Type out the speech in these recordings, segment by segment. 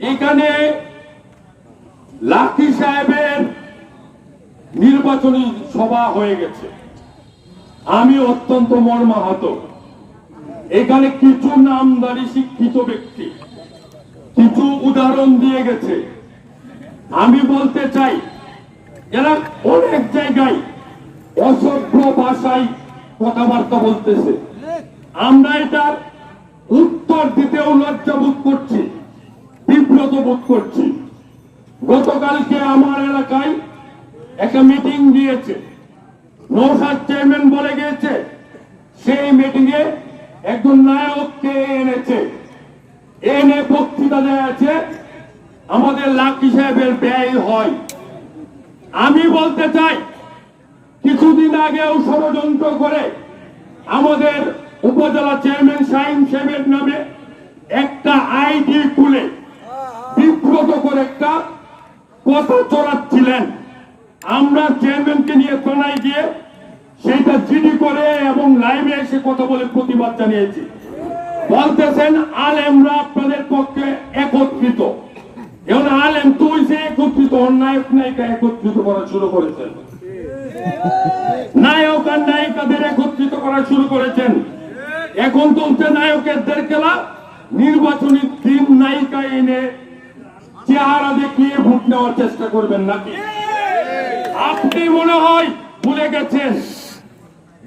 এখানে লাকি সাহেবের নির্বাচনী সভা হয়ে গেছে। আমি অত্যন্ত মর্মাহত। এখানে কিছু নামদারি শিক্ষিত ব্যক্তি কিছু উদাহরণ দিয়ে গেছে। আমি বলতে চাই, এরা অনেক জায়গায় অসভ্য ভাষায় কথাবার্তা বলতেছে। আমরা এটার উত্তর দিতেও লজ্জা বোধ করছি। বিব্রত বোধ করছি। গতকালকে আমার এলাকায় একটা মিটিং দিয়েছে। নৌসাদ চেয়ারম্যান বলে গিয়েছে, সেই মিটিং এ একজন নায়ককে এনেছে। এনে বক্তৃতা দেওয়া আছে, আমাদের লাকি সাহেবের ব্যয় হয়। আমি বলতে চাই, কিছুদিন আগেও ষড়যন্ত্র করে আমাদের উপজেলা চেয়ারম্যান শাহিন সাহেবের নামে একটা আইডি খুলে বিব্রত করে একটা কথা চড়াচ্ছিলেন আমরা চেয়ারম্যানকে নিয়ে থানায় গিয়ে সেটা জিডি করে এবং লাইভে এসে কথা বলে প্রতিবাদ জানিয়েছি। বলতেছেন, আলেমরা আপনাদের পক্ষে একত্রিত। এখন আলেম তুই যে একত্রিত, অন্যায়ক নায়িকা একত্রিত করা শুরু করেছেন। নায়ক আর নায়িকাদের একত্রিত করা শুরু করেছেন। এখন চলছে নায়কের খেলা। নির্বাচনী তিন নায়িকা এনে চেহারা দেখিয়ে ভোট নেওয়ার চেষ্টা করবেন নাকি? আপনি মনে হয় ভুলে গেছেন।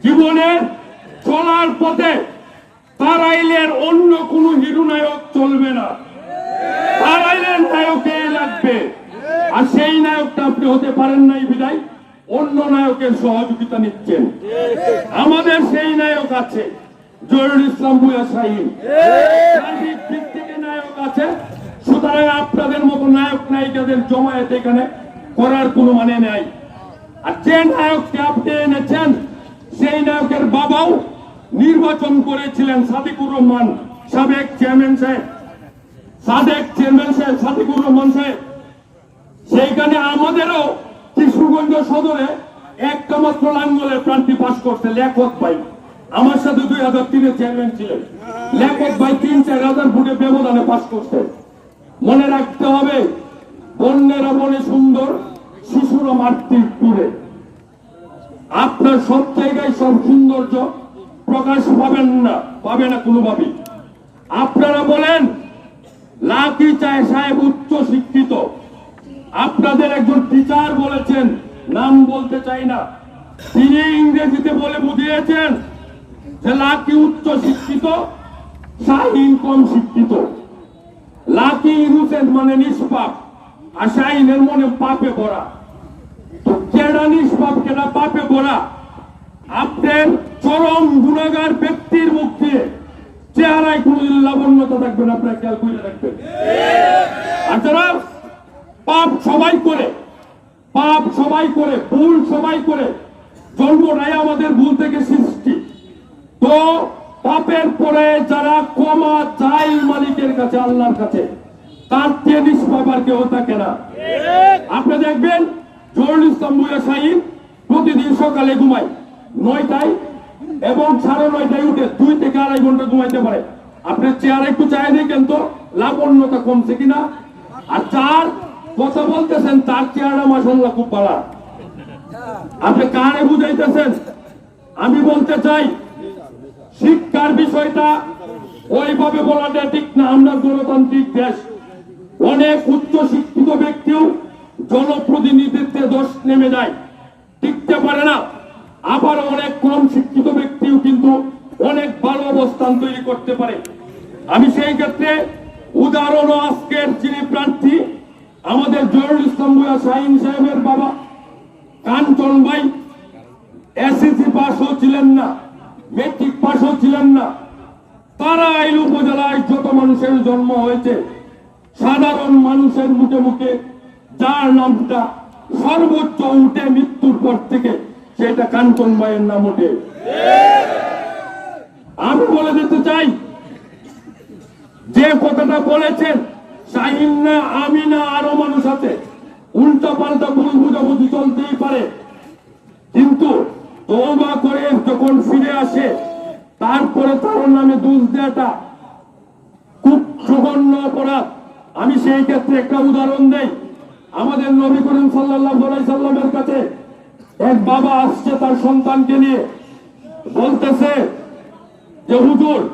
জীবনের চলার পথে তারাইলের অন্য কোন হিরো নায়ক চলবে না। তারাইলের নায়কে লাগবে। আর সেই নায়কটা আপনি হতে পারেন নাই বিদায়। অন্য নায়কের সহযোগিতা নিচ্ছেন। আমাদের সেই নায়ক আছে জহিরুল ইসলাম বুয়া থেকে নায়ক আছে। সুতরাং আপনাদের মতো নায়ক নায়িকাদের জমায়েত এখানে করার কোনো মানে নেই। আর যে নায়ককে আপনি এনেছেন, সেই নায়কের বাবাও নির্বাচন করেছিলেন সাদিকুর রহমান সাবেক চেয়ারম্যান সাহেব। সাদেক চেয়ারম্যান সাহেব সাদিকুর রহমান সাহেব। সেইখানে আমাদেরও কিশোরগঞ্জ সদরে একটা মাত্র লাঙ্গলের প্রান্তি পাশ করছে লেখক ভাই। আমার সাথে দুই হাজার তিনে চেয়ারম্যান ছিলেন। লেখক ভাই তিন চার হাজার ভোটে ব্যবধানে পাশ করছে। মনে রাখতে হবে, বন্যেরা বনে সুন্দর, শিশুরা মাতৃক দূরে আপনার সব জায়গায় সব সৌন্দর্য প্রকাশ পাবেন না, পাবে না কোনোভাবেই। আপনারা বলেন, লাকি চায় সাহেব উচ্চ শিক্ষিত। আপনাদের একজন টিচার বলেছেন, নাম বলতে চাই না। তিনি ইংরেজিতে বলে বুঝিয়েছেন যে লাকি উচ্চ শিক্ষিত, শাহিন কম শিক্ষিত। লাকি ইনোসেন্ট মানে নিষ্পাপ, আর শাহিনের মনে পাপে ভরা। তো কেডা নিষ্পাপ, কেডা পাপে ভরা? আপনার চরম গুণাগার ব্যক্তির মুখ চেহারায় কোনদিন লাবণ্যতা থাকবেন আপনার খেয়াল করে রাখবেন। আর যারা পাপ সবাই করে, পাপ সবাই করে, ভুল সবাই করে, জন্মটাই আমাদের ভুল থেকে সৃষ্টি। তো পাপের পরে যারা ক্ষমা চাই মালিকের কাছে, আল্লাহর কাছে তার চেয়ে নিষ্পাপ কেউ থাকে না। আপনি দেখবেন জরুল ইসলাম মুয়া প্রতিদিন সকালে ঘুমায়। নয়টায় এবং সাড়ে নয়টায় উঠে দুই থেকে আড়াই ঘণ্টা ঘুমাইতে পারে। আপনি চেয়ার একটু চাই দেখেন তো, লাবণ্যতা কমছে কিনা? আর চার কথা বলতেছেন, তার চেয়ারটা মাসাল্লাহ খুব পালা আপনি কারে বুঝাইতেছেন? আমি বলতে চাই, শিক্ষার বিষয়টা ওইভাবে বলাটা ঠিক না। আমরা গণতান্ত্রিক দেশ। অনেক উচ্চ শিক্ষিত ব্যক্তিও জনপ্রতিনিধিত্বে দোষ নেমে যায়। টিকতে পারে না। আবার অনেক কম শিক্ষিত ব্যক্তিও কিন্তু অনেক ভালো অবস্থান তৈরি করতে পারে। আমি সেই ক্ষেত্রে উদাহরণ আজকের যিনি প্রার্থী, আমাদের জরুল ইসলাম ভূয়া শাহিন সাহেবের বাবা, কাঞ্চন ভাই এসএসসি পাশও ছিলেন না মেট্রিক পাশও ছিলেন না। তারা এই উপজেলায় যত মানুষের জন্ম হয়েছে সাধারণ মানুষের মুখে মুখে যার নামটা সর্বোচ্চ উঠে মৃত্যুর পর থেকে সেটা কাঞ্চন ভাইয়ের নাম উঠে আমি বলে দিতে চাই, যে কথাটা বলেছেন শাহিন না, আমি না, আরও মানুষ আছে। উল্টা পাল্টা ভুল বুঝাবুঝি চলতেই পারে। কিন্তু তৌবা করে যখন ফিরে আসে, তারপরে তার নামে দোষ দেওয়াটা খুব জঘন্য অপরাধ। আমি সেই ক্ষেত্রে একটা উদাহরণ দেই। আমাদের নবী করিম আলাইহি সাল্লামের কাছে এক বাবা আসছে তার সন্তানকে নিয়ে। বলতেছে যে, হুজুর,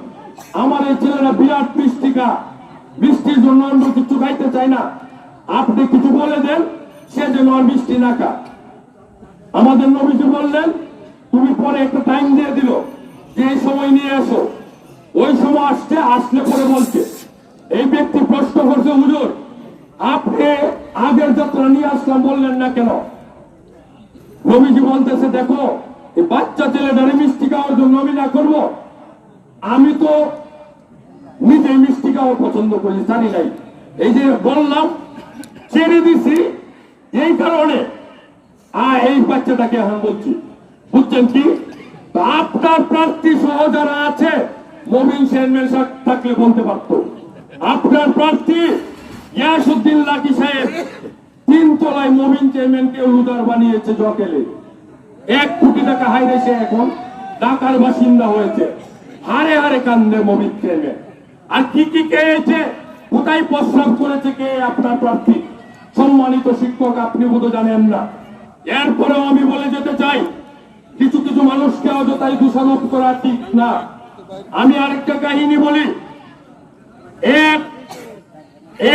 আমার এই ছেলেরা বিরাট মিষ্টিকা মিষ্টির জন্য অন্য কিছু খাইতে চায় না। আপনি কিছু বলে দেন, সে যেন আর মিষ্টি না খা। আমাদের নবীজি বললেন, তুমি পরে একটা টাইম দিয়ে দিল। যে এই সময় নিয়ে এসো। ওই সময় আসছে, আসলে পরে বলছে। এই ব্যক্তি প্রশ্ন করছে, হুজুর, আপনি আগের যাত্রা নিয়ে আসলাম বললেন না কেন? নবীজি বলতেছে, দেখো, এই বাচ্চা ছেলেটারে মিষ্টি খাওয়ার জন্য আমি না করব। আমি তো নিজে মিষ্টি খাওয়া পছন্দ করি, জানি নাই। এই যে বললাম, ছেড়ে দিছি, এই কারণে। আ এই বাচ্চাটাকে এখন বলছি, বুঝছেন কি? আপনার প্রার্থী সহ যারা আছে, মমিন চেয়ারম্যান থাকলে বলতে পারতো। আপনার প্রার্থী ইয়াসুদ্দিন লাকি সাহেব তিন তলায় মমিন চেয়ারম্যানকে উদার বানিয়েছে জকেলে। এক কোটি টাকা হাইরে সে এখন ঢাকার বাসিন্দা হয়েছে। হারে হারে কান্দে মমিন চেয়ারম্যান। আর কি কি খেয়েছে? কোথায় প্রস্রাব করেছে কে আপনার প্রার্থী? সম্মানিত শিক্ষক, আপনি বোধ জানেন না। এরপরেও আমি বলে যেতে চাই, কিছু কিছু মানুষকে অযথাই দোষারোপ করা ঠিক না। আমি আরেকটা কাহিনী বলি। এক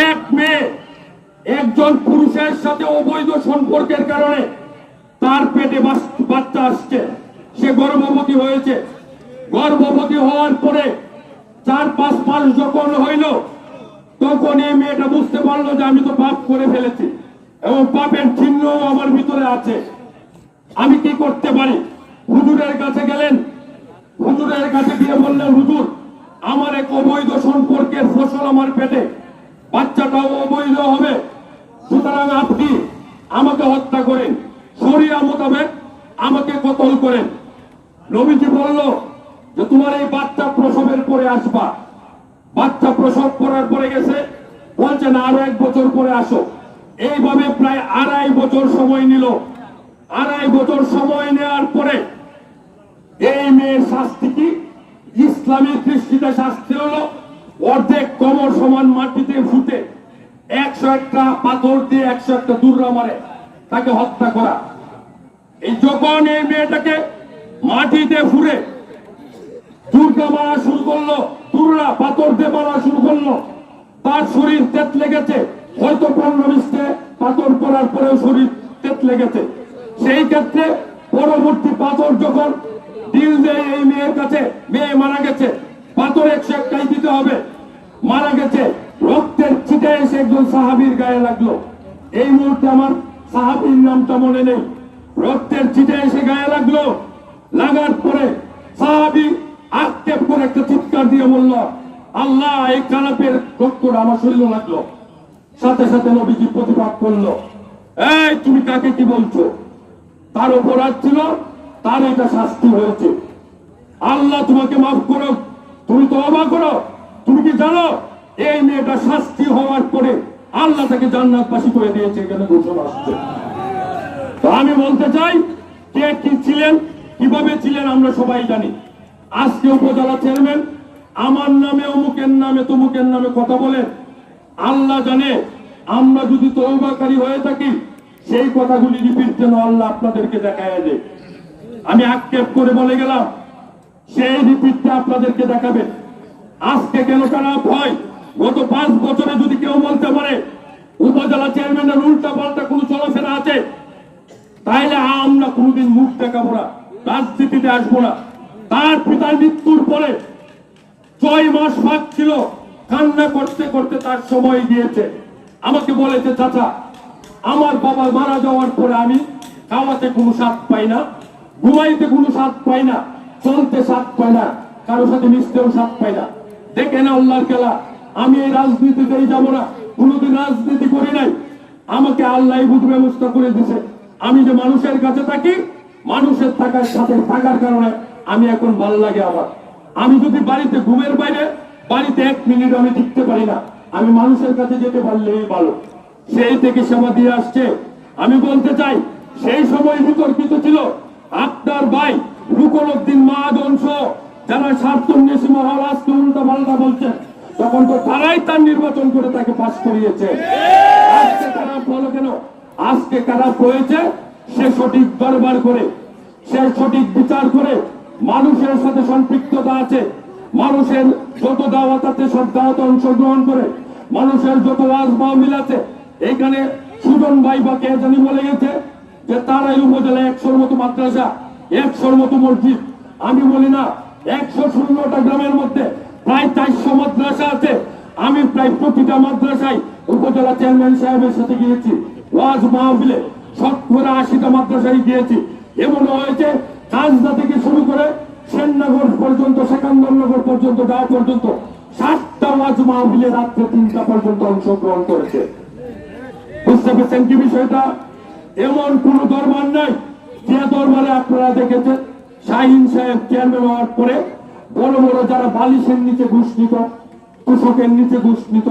এক মেয়ে, একজন পুরুষের সাথে অবৈধ সম্পর্কের কারণে তার পেটে বাচ্চা আসছে। সে গর্ভবতী হয়েছে। গর্ভবতী হওয়ার পরে চার, পাঁচ মাস যখন হইল, তখন এই মেয়েটা বুঝতে পারল যে আমি তো পাপ করে ফেলেছি এবং পাপের চিহ্ন আমার ভিতরে আছে। আমি কি করতে পারি? হুজুরের কাছে গেলেন। হুজুরের কাছে গিয়ে বললেন, হুজুর আমার এক অবৈধ সম্পর্কের ফসল আমার পেটে। বাচ্চাটাও অবৈধ হবে। সুতরাং আপনি আমাকে হত্যা করেন। শরিয়া মোতাবেক আমাকে কতল করেন। নবীজি বলল যে তোমার এই বাচ্চা প্রসবের পরে আসবা। বাচ্চা প্রসব করার পরে গেছে। বলছে, না, আরও এক বছর পরে আসো। এইভাবে প্রায় আড়াই বছর সময় নিল। আড়াই বছর সময় নেওয়ার পরে এই মেয়ের শাস্তি কি? ইসলামী দৃষ্টিতে শাস্তি হলো, অর্ধেক কমর সমান মাটিতে ফুটে, একশো একটা পাথর দিয়ে একশো একটা দুর্রা মারে, তাকে হত্যা করা। এই যখন এই মেয়েটাকে মাটিতে ফুরে দুর্গা মারা শুরু করল, দুর্রা পাথর দিয়ে মারা শুরু করল, তার শরীর তেত লেগেছে। হয়তো পনেরো বিশতে পাথর পড়ার পরেও শরীর তেত লেগেছে। সেই ক্ষেত্রে পরবর্তী পাথর যখন দেয় এই মেয়ের কাছে, মেয়ে মারা গেছে। পাথর একশো একটাই দিতে হবে। মারা গেছে। রক্তের এসে একজন সাহাবীর গায়ে লাগল। এই মুহূর্তে আমার সাহাবীর নামটা মনে নেই। রক্তের এসে গায়ে লাগল। লাগার পরে সাহাবি আক্ষেপ করে একটা চিৎকার দিয়ে বলল, আল্লাহ, এই কালাপের রক্তটা আমার শরীরে লাগল। সাথে সাথে নবীজি প্রতিবাদ করল, এই, তুমি কাকে কি বলছো? তার অপরাধ ছিল। তার এটা শাস্তি হয়েছে। আল্লাহ তোমাকে মাফ করো, তুমি তো অবাক করো, তুমি কি জানো, এই মেয়েটা শাস্তি হওয়ার পরে আল্লাহ তাকে জান্নাতবাসী করে দিয়েছে এখানে ঘোষণা আসছে। তো আমি বলতে চাই, কে কি ছিলেন, কীভাবে ছিলেন আমরা সবাই জানি। আজকে উপজেলা চেয়ারম্যান, আমার নামে, অমুকের নামে, তমুকের নামে কথা বলে, আল্লাহ জানে, আমরা যদি তৌবাকারী হয়ে থাকি, সেই কথাগুলি রিপিট যেন আল্লাহ আপনাদেরকে দেখায় দেয়। আমি আক্ষেপ করে বলে গেলাম, সেই রিপিটটা আপনাদেরকে দেখাবে। আজকে কেন খারাপ হয় গত পাঁচ বছরে যদি কেউ বলতে পারে, উপজেলা চেয়ারম্যানের উল্টা পাল্টা কোনো চলাফেরা আছে, তাইলে আমরা কোনোদিন মুখ দেখাবো না, রাজনীতিতে আসব না। তার পিতার মৃত্যুর পরে ছয় মাস ভাগ ছিল, কান্না করতে করতে তার সময় গিয়েছে। আমাকে বলেছে, চাচা, আমার বাবা মারা যাওয়ার পরে আমি খাওয়াতে কোনো স্বাদ পাই না। ঘুমাইতে কোনো স্বাদ পাই না, চলতে স্বাদ পাই না কারোর সাথে মিশতেও স্বাদ পাই না। দেখে না আল্লাহর খেলা, আমি এই রাজনীতিতেই যাব না, কোনোদিন রাজনীতি করি নাই। আমাকে আল্লাহ বুধ ব্যবস্থা করে দিছে আমি যে মানুষের কাছে থাকি, মানুষের থাকার সাথে থাকার কারণে আমি এখন ভালো লাগে আমার। আমি যদি বাড়িতে ঘুমের বাইরে, বাড়িতে এক মিনিট আমি টিকতে পারি না, আমি মানুষের কাছে যেতে পারলেই ভালো। সেই থেকে সেবা দিয়ে আসছে। আমি বলতে চাই, সেই সময় বিতর্কিত ছিল আপনার ভাই রুকন উদ্দিন মহাজন যারা স্বার্থন্বেষী মহল আজকে উল্টা পাল্টা বলছেন তখন তো তারাই তার নির্বাচন করে তাকে পাশ করিয়েছে। আজকে খারাপ হলো কেন? আজকে খারাপ হয়েছে, সে সঠিক দরবার করে, সে সঠিক বিচার করে, মানুষের সাথে সম্পৃক্ততা আছে, মানুষের যত দাওয়াত আছে, সব দাওয়াতে অংশগ্রহণ করে, মানুষের যত ওয়াজ মাহমিল আছে, এখানে সুজন ভাই বা কে জানি বলে গেছে যে তারাই উপজেলায় একশোর মতো মাদ্রাসা, একশোর মতো মসজিদ। আমি বলি না, একশো ষোলোটা গ্রামের মধ্যে প্রায় চারশো মাদ্রাসা আছে। আমি প্রায় প্রতিটা মাদ্রাসায় উপজেলা চেয়ারম্যান সাহেবের সাথে গিয়েছি। ওয়াজ মাহফিলে শতকরা আশিটা মাদ্রাসায় গিয়েছি। এমন হয়েছে কাজদা থেকে শুরু করে সেননগর পর্যন্ত, সেকান্দরনগর পর্যন্ত যাওয়া পর্যন্ত সাতটা ওয়াজ মাহফিলে রাত্রে তিনটা পর্যন্ত অংশগ্রহণ করেছে। বুঝতে পেরেছেন কি বিষয়টা? এমন কোন দরবার নাই যে দরবারে আপনারা দেখেছেন শাহিন সাহেব চেয়ারম্যান হওয়ার পরে বড় বড় যারা বালিশের নিচে ঘুষ নিত তুষকের নিচে ঘুষ নিত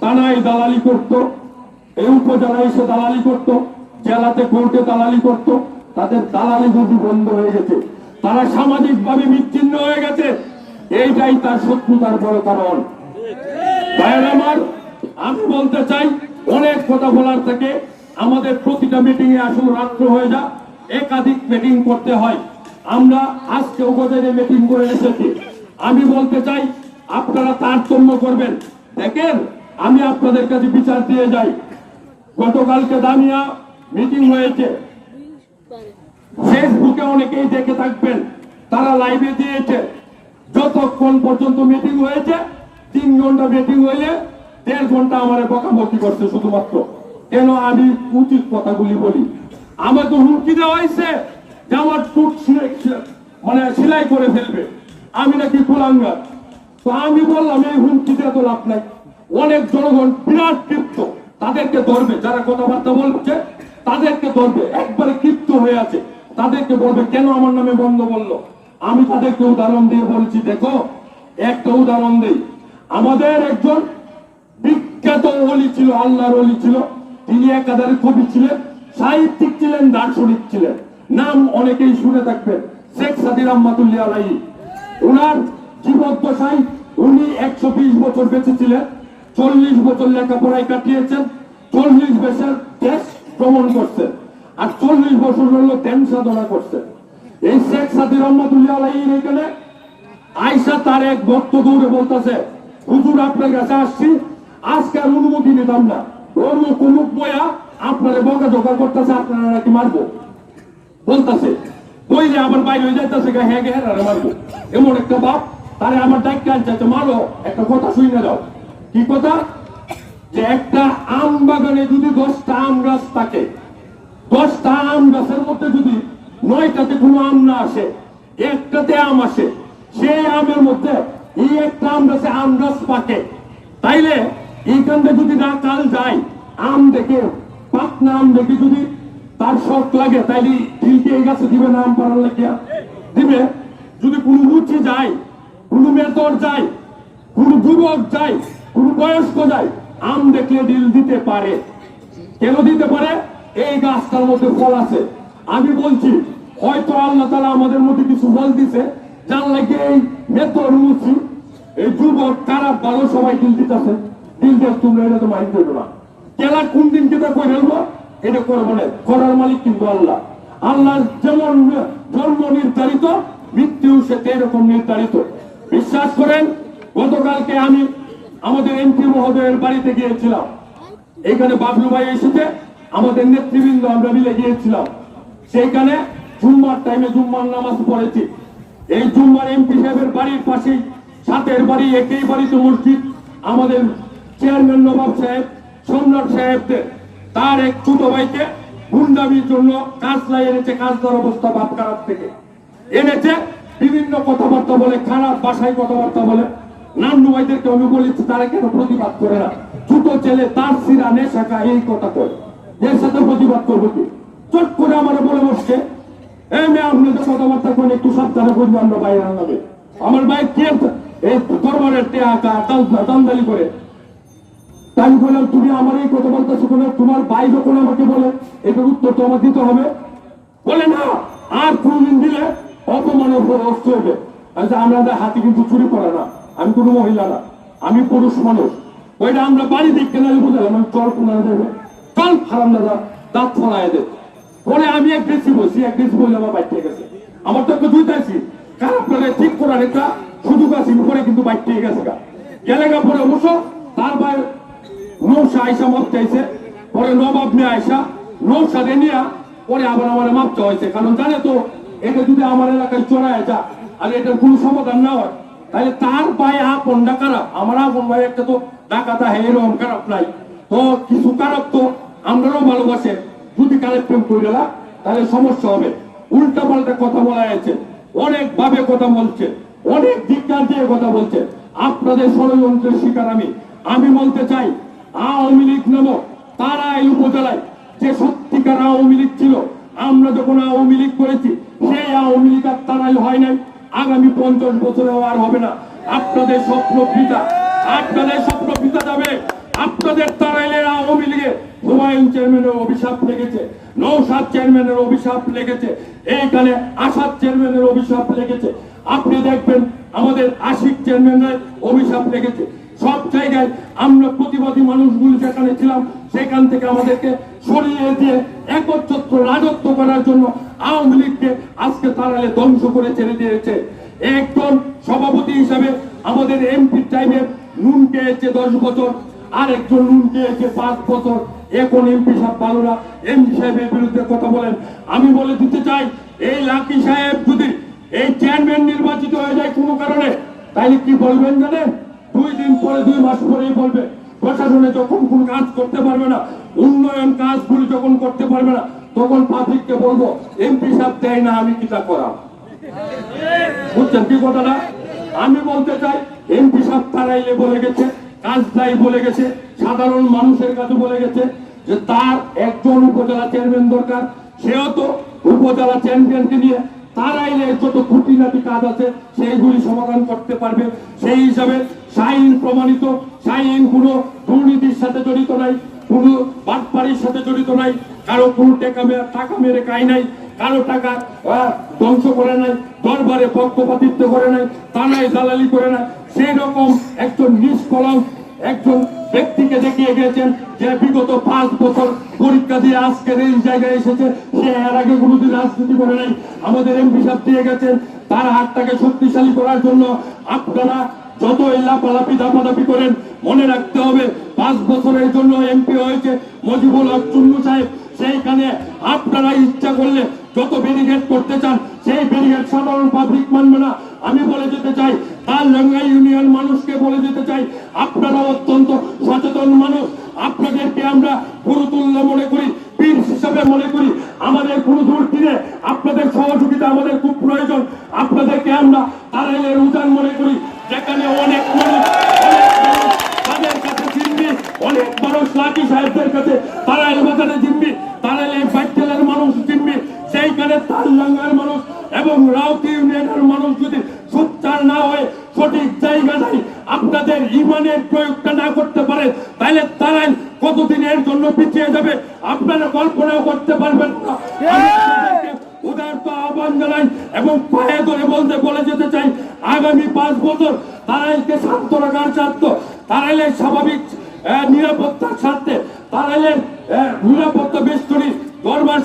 তানাই দালালি করত এই উপজেলায় এসে দালালি করত, জেলাতে কোর্টে দালালি করত, তাদের দালালি যদি বন্ধ হয়ে গেছে। তারা সামাজিক ভাবে বিচ্ছিন্ন হয়ে গেছে। এইটাই তার শত্রুতার বড় কারণ। আমার, আমি বলতে চাই, অনেক কথা বলার থেকে আমাদের প্রতিটা মিটিং এ আসলে রাত্র হয়ে যা একাধিক মিটিং করতে হয়। আমরা আজকে উপজেলে মিটিং করে এসেছি। আমি বলতে চাই, আপনারা তারতম্য করবেন। দেখেন, আমি আপনাদের কাছে বিচার দিয়ে যাই। গতকালকে দামিয়া মিটিং হয়েছে। ফেসবুকে অনেকেই দেখে থাকবেন, তারা লাইভে দিয়েছে। যতক্ষণ পর্যন্ত মিটিং হয়েছে, তিন ঘণ্টা মিটিং হইলে দেড় ঘণ্টা আমার বকাবকি করছে শুধুমাত্র। কেন আমি উচিত কথাগুলি বলি? আমাকে হুমকি দেওয়া হয়েছে যে আমার টুট মানে সেলাই করে ফেলবে। আমি নাকি কুলাঙ্গার। তো আমি বললাম, এই হুমকি দিয়ে তো লাভ নাই। অনেক জনগণ বিরাট ক্ষিপ্ত। তাদেরকে ধরবে। যারা কথাবার্তা বলছে, তাদেরকে ধরবে। একবারে ক্ষিপ্ত হয়ে আছে। তাদেরকে বলবে, কেন আমার নামে বন্ধ বলল? আমি তাদেরকে উদাহরণ দিয়ে বলছি, দেখো, একটা উদাহরণ দেই। আমাদের একজন বিখ্যাত অলি ছিল, আল্লাহর অলি ছিল। তিনি একাধারে কবি ছিলেন, সাহিত্যিক ছিলেন, দার্শনিক ছিলেন। নাম অনেকেই শুনে থাকবেন, শেখ সাদির রহমাতুল্লাহ আলাই ওনার জীবদ্দশায় উনি একশো বিশ বছর বেঁচে ছিলেন, চল্লিশ বছর লেখাপড়ায় কাটিয়েছেন, চল্লিশ বছর দেশ ভ্রমণ করছেন, আর চল্লিশ বছর হলো ধ্যান সাধনা করছেন। এই শেখ সাদির রহমাতুল্লাহ আলাই এখানে আয়সা তার এক ভক্ত দৌড়ে বলতেছে, হুজুর, আপনার কাছে আসছি। আজকে আর অনুমতি নিতাম না। মুখ মুখ বয়া আপনারে বকা জোকা করতেছে, আপনারা নাকি মারবো? বলতেছে যে আমার বাইরে হয়ে যাইতেছে গা হ্যাঁ হ্যাঁ মারবো। এমন একটা বাপ, তারে আমার ডাক্তার আনছে মারো, একটা কথা শুনে যাও। কি কথা? যে একটা আম বাগানে যদি দশটা আম গাছ থাকে, দশটা আম গাছের মধ্যে যদি নয়টাতে কোনো আম না আসে, একটাতে আম আসে, সেই আমের মধ্যে এই একটা আম গাছে আম গাছ পাকে। তাইলে এইখানটা যদি না কাল যায়, আম দেখে পাকনা আম দেখে যদি তার শখ লাগে, তাইলে ঢিলকে এই গাছে দিবে না আম পাড়ার লাগিয়া। দিবে? যদি কোনো রুচি যায়, কোনো মেতর যায়, কোনো যুবক যায়, কোনো বয়স্ক যায়, আম দেখলে ডিল দিতে পারে। কেন দিতে পারে? এই গাছটার মধ্যে ফল আছে। আমি বলছি, হয়তো আল্লাহ তালা আমাদের মধ্যে কিছু ফল দিছে, যার লাগে এই মেতর মুচি, এই যুবক খারাপ ভালো সবাই দিল দিতেছে। দেখ তোমরা এটা তো মাইন্ড করবে না। কেলা কোন দিন কেটা করে ফেলব, এটা করব না। করার মালিক কিন্তু আল্লাহ। আল্লাহ যেমন জন্ম নির্ধারিত মৃত্যু সে এরকম নির্ধারিত। বিশ্বাস করেন, গতকালকে আমি আমাদের এমপি মহোদয়ের বাড়িতে গিয়েছিলাম। এখানে বাবলু ভাই এসেছে, আমাদের নেতৃবৃন্দ আমরা মিলে গিয়েছিলাম। সেইখানে জুম্মার টাইমে জুম্মার নামাজ পড়েছি। এই জুম্মার এমপি সাহেবের বাড়ির পাশেই সাথের বাড়ি, একই বাড়িতে মসজিদ। আমাদের চেয়ারম্যান নবাব সাহেব, সম্রাট সাহেবদের, তার এক ছোট ভাইকে গুন্ডামির জন্য কাজলাই এনেছে কাজদার অবস্থা বাপ খারাপ থেকে। এনেছে, বিভিন্ন কথাবার্তা বলে, খারাপ ভাষায় কথাবার্তা বলে। নান্নু ভাইদেরকে আমি বলেছি, তারা কেন প্রতিবাদ করে না? ছোট ছেলে, তার সিরা নেশাকা এই কথা কয়। এর সাথে প্রতিবাদ করব কি? চট করে আমার বলে বসছে। এই মেয়ে আপনাদের কথাবার্তা করে একটু সাবধানে করব আমরা বাইরে আনবে আমার ভাই কে? এই দরবারের টেয়াকা দান্দালি করে। তাই বললাম তুমি আমার এই কথা বলতেছো কেন তোমার ভাই যখন আমাকে বলে, এটার উত্তর তো আমার দিতে হবে। বলে না, আর কোনদিন দিলে অপমানের উপর হবে। আচ্ছা আমরা হাতি কিন্তু চুরি করে না, আমি কোনো মহিলা না, আমি পুরুষ মানুষ। ওইটা আমরা বাড়ি দেখতে না বুঝলাম, আমি চল কোনা দেবে চল হারাম দাদা, দাঁত ফলাই দেব পরে আমি অ্যাগ্রেসিভ হয়েছি অ্যাগ্রেসিভ হইলে আমার বাইক থেকে গেছে। আমার তো একটা দুইটাইছি খারাপ করে ঠিক করার একটা সুযোগ আছে পরে কিন্তু থেকে গেছে গেলে গা পরে অবশ্য, তার ভাই নৌসা আইসা মাপ চাইছে পরে নবাব নিয়ে আয়সা নৌসা নিয়ে পরে আবার আমার মাপ চাইছে কারণ জানে তো, এটা যদি আমার এলাকায় চড়ায় যা, আর এটার কোনো সমাধান না হয়, তাহলে তার ভাই আপন ডাকারা আমার আপন ভাই একটা তো ডাকাতা হে, এরকম খারাপ নাই। তো কিছু খারাপ তো আমরাও ভালোবাসে, যদি কালে প্রেম করে গেলা তাহলে সমস্যা হবে। উল্টা পাল্টা কথা বলা আছে অনেক ভাবে কথা বলছে, অনেক দিককার দিয়ে কথা বলছে। আপনাদের ষড়যন্ত্রের শিকার আমি। আমি বলতে চাই আওয়ামী লীগ নামক তারা এই উপজেলায় যে সত্যিকার আওয়ামী লীগ ছিল, আমরা যখন আওয়ামী লীগ করেছি, সেই আওয়ামী লীগ আর তারাই হয় নাই। আগামী পঞ্চাশ বছরেও আর হবে না। আপনাদের স্বপ্ন পিতা, আপনাদের স্বপ্ন পিতা যাবে। আপনাদের তারাইলের আওয়ামী লীগে হুমায়ুন চেয়ারম্যানের অভিশাপ লেগেছে নৌসাদ চেয়ারম্যানের অভিশাপ লেগেছে, এইখানে আসাদ চেয়ারম্যানের অভিশাপ লেগেছে। আপনি দেখবেন আমাদের আশিক চেয়ারম্যানের অভিশাপ লেগেছে। সব জায়গায় আমরা প্রতিবাদী মানুষগুলো যেখানে ছিলাম। সেখান থেকে আমাদেরকে সরিয়ে দিয়ে একচ্ছত্র রাজত্ব করার জন্য আওয়ামী লীগকে আজকে তারালে ধ্বংস করে ছেড়ে দিয়েছে। একজন সভাপতি হিসাবে আমাদের এমপি টাইমে নুন পেয়েছে দশ বছর আর একজন নুন পেয়েছে পাঁচ বছর। এখন এমপি সাহেব না এমপি সাহেবের বিরুদ্ধে কথা বলেন। আমি বলে দিতে চাই, এই লাকি সাহেব যদি এই চেয়ারম্যান নির্বাচিত হয়ে যায় কোনো কারণে তাহলে কি বলবেন জানেন? দুই দিন পরে, দুই মাস পরেই বলবে, প্রশাসনে যখন কোন কাজ করতে পারবে না, উন্নয়ন কাজগুলি যখন করতে পারবে না, তখন পাবলিককে বলব, এমপি সাহেব দেয় না, আমি কিটা করা বুঝছেন কি কথাটা? আমি বলতে চাই, এমপি সাহেব তারাইলে বলে গেছে, কাজ নাই বলে গেছে, সাধারণ মানুষের কাছে বলে গেছে যে তার একজন উপজেলা চেয়ারম্যান দরকার, সেও তো উপজেলা চেয়ারম্যানকে নিয়ে তারাইলে যত খুঁটিনাটি কাজ আছে, সেইগুলি সমাধান করতে পারবে। সেই হিসাবে শাহিন প্রমাণিত শাহিন কোনো দুর্নীতির সাথে জড়িত নাই, কোনো বাটপাড়ির সাথে জড়িত নাই, কারও কোনো টাকা মেরে টাকা মেরে খাই নাই, কারও টাকা ধ্বংস করে নাই, দরবারে পক্ষপাতিত্ব করে নাই তানায় দালালি করে নাই। সেই রকম একজন নিষ্কলঙ্ক, একজন ব্যক্তিকে দেখিয়ে গেছেন যে বিগত পাঁচ বছর পরীক্ষা দিয়ে আজকের এই জায়গায় এসেছে, সে এর আগে কোনোদিন রাজনীতি করে নাই। আমাদের এমপি সাহেব দিয়ে গেছেন, তার হাতটাকে শক্তিশালী করার জন্য আপনারা যত লাপালাপি দাপাদাপি করেন, মনে রাখতে হবে, পাঁচ বছরের জন্য এমপি হয়েছে মজিবুল হক চুন্নু সাহেব। সেইখানে আপনারা ইচ্ছা করলে যত ব্যারিকেড করতে চান, সেই ব্যারিকেড সাধারণ পাবলিক মানবে না। আমি বলে যেতে চাই, তার লঙ্গা ইউনিয়ন মানুষকে বলে যেতে চাই, আপনারা অত্যন্ত সচেতন মানুষ। আপনাদেরকে আমরা গুরুতুল্য মনে করি, পীর হিসাবে মনে করি। আমাদের কোনো দূর তীরে আপনাদের সহযোগিতা আমাদের খুব প্রয়োজন। আপনাদেরকে আমরা তারাইলের উদান মনে করি। তারাইলকে শান্ত রাখার স্বার্থ তারাইলের স্বাভাবিক নিরাপত্তার স্বার্থে তারাইলের নিরাপত্তা বেষ্টনী দরবার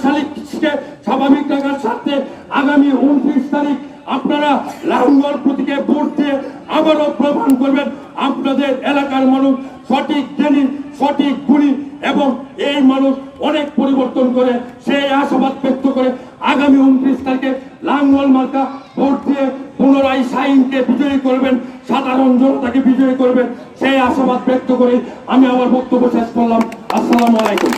স্বাভাবিক রাখার স্বার্থে আগামী উনত্রিশ তারিখ আপনারা লাঙ্গল প্রতীকে ভোট দিয়ে আবারও প্রমাণ করবেন আপনাদের এলাকার মানুষ সঠিক জ্ঞানী, সঠিক গুণী এবং এই মানুষ অনেক পরিবর্তন করে সেই আশাবাদ ব্যক্ত করে আগামী উনত্রিশ তারিখে লাঙ্গল মার্কা ভোট দিয়ে পুনরায় সাইনকে বিজয়ী করবেন। সাধারণ জনতাকে বিজয়ী করবেন, সেই আশাবাদ ব্যক্ত করে আমি আমার বক্তব্য শেষ করলাম। আসসালামু আলাইকুম।